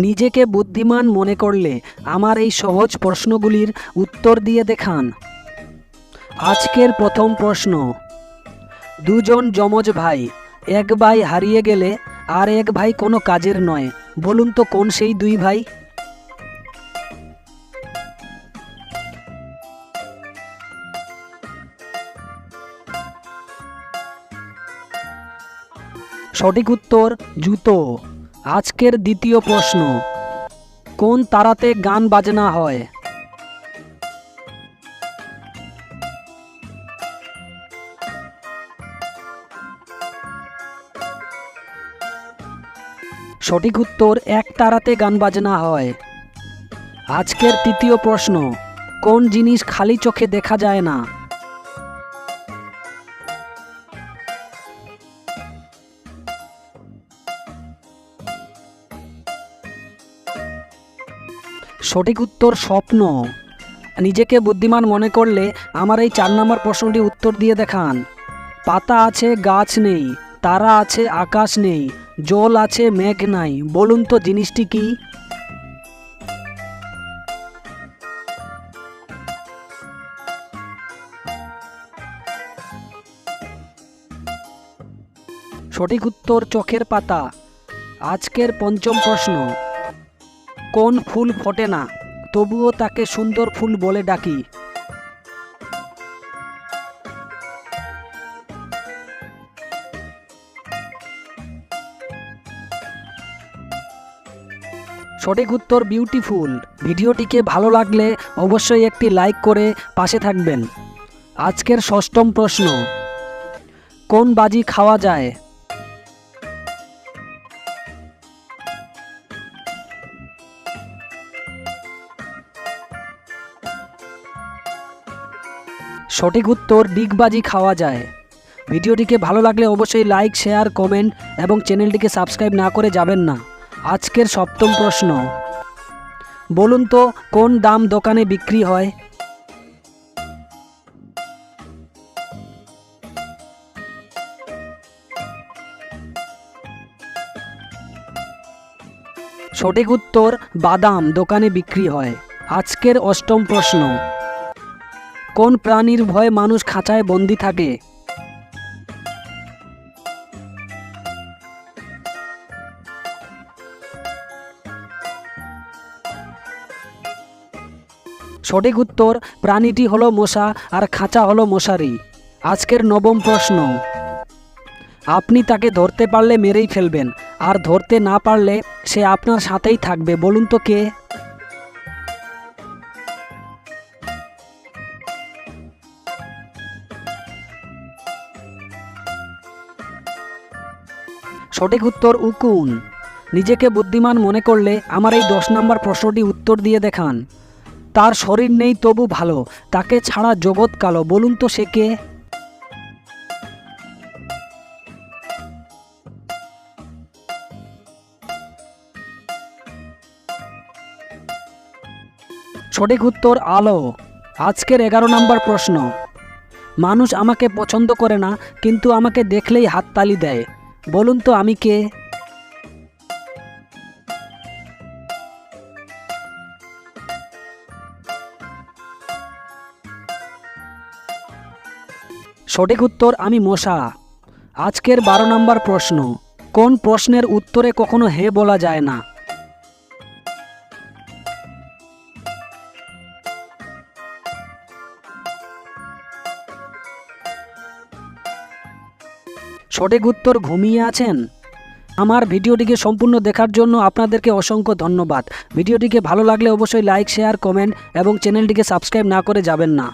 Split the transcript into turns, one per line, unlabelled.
নিজেকে বুদ্ধিমান মনে করলে আমার এই সহজ প্রশ্নগুলির উত্তর দিয়ে দেখান। আজকের প্রথম প্রশ্ন, দুজন যমজ ভাই, এক ভাই হারিয়ে গেলে আর এক ভাই কোনো কাজের নয়, বলুন তো কোন সেই দুই ভাই? সঠিক উত্তর, জুতো। আজকের দ্বিতীয় প্রশ্ন, কোন তারাতে গান বাজনা হয়? সঠিক উত্তর, এক তারাতে গান বাজনা হয়। আজকের তৃতীয় প্রশ্ন, কোন জিনিস খালি চোখে দেখা যায় না? সঠিক উত্তর স্বপ্ন। নিজেকে বুদ্ধিমান মনে করলে আমার এই চার নম্বর প্রশ্নটি উত্তর দিয়ে দেখান। পাতা আছে, গাছ নেই, তারা আছে, আকাশ নেই, জল আছে, মেঘ নাই, বলুন তো জিনিসটি কি? সঠিক উত্তর চোখের পাতা। আজকের পঞ্চম প্রশ্ন। কোন ফুল ফোটে না, তবুও তাকে সুন্দর ফুল বলে ডাকি। সঠিক উত্তর বিউটিফুল ভিডিওটিকে ভালো লাগলে অবশ্যই একটি লাইক করে পাশে থাকবেন। আজকের ষষ্ঠম প্রশ্ন, কোন বাজি খাওয়া যায়? সঠিক উত্তর ডিগবাজি খাওয়া যায়। ভিডিওটিকে ভালো লাগলে অবশ্যই লাইক, শেয়ার, কমেন্ট এবং চ্যানেলটিকে সাবস্ক্রাইব না করে যাবেন না। আজকের সপ্তম প্রশ্ন। বলুন তো, কোন দাম দোকানে বিক্রি হয়? সঠিক উত্তর, বাদাম দোকানে বিক্রি হয়। আজকের অষ্টম প্রশ্ন। কোন প্রাণীর ভয়ে মানুষ খাঁচায় বন্দি থাকে? সঠিক উত্তর, প্রাণীটি হলো মশা আর খাঁচা হলো মশারি। আজকের নবম প্রশ্ন। আপনি তাকে ধরতে পারলে মেরেই ফেলবেন, আর ধরতে না পারলে সে আপনার সাথেই থাকবে, বলুন তো কে? সঠিক উত্তর উকুন। নিজেকে বুদ্ধিমান মনে করলে আমার এই দশ নম্বর প্রশ্নটি উত্তর দিয়ে দেখান। তার শরীর নেই তবু ভালো, তাকে ছাড়া জগৎ কালো, বলুন তো সে কে? সঠিক উত্তর আলো, আজকের এগারো নম্বর প্রশ্ন। মানুষ আমাকে পছন্দ করে না, কিন্তু আমাকে দেখলেই হাততালি দেয়। বলুন তো আমি কে? সঠিক উত্তর আমি মশা। আজকের বারো নম্বর প্রশ্ন। কোন প্রশ্নের উত্তরে কখনো হে বলা যায় না? সঠিক উত্তর ঘুমিয়ে আছেন? আমার ভিডিওটিকে সম্পূর্ণ দেখার জন্য আপনাদেরকে অসংখ্য ধন্যবাদ। ভিডিওটিকে ভালো লাগলে অবশ্যই লাইক, শেয়ার, কমেন্ট এবং চ্যানেলটিকে সাবস্ক্রাইব না করে যাবেন না।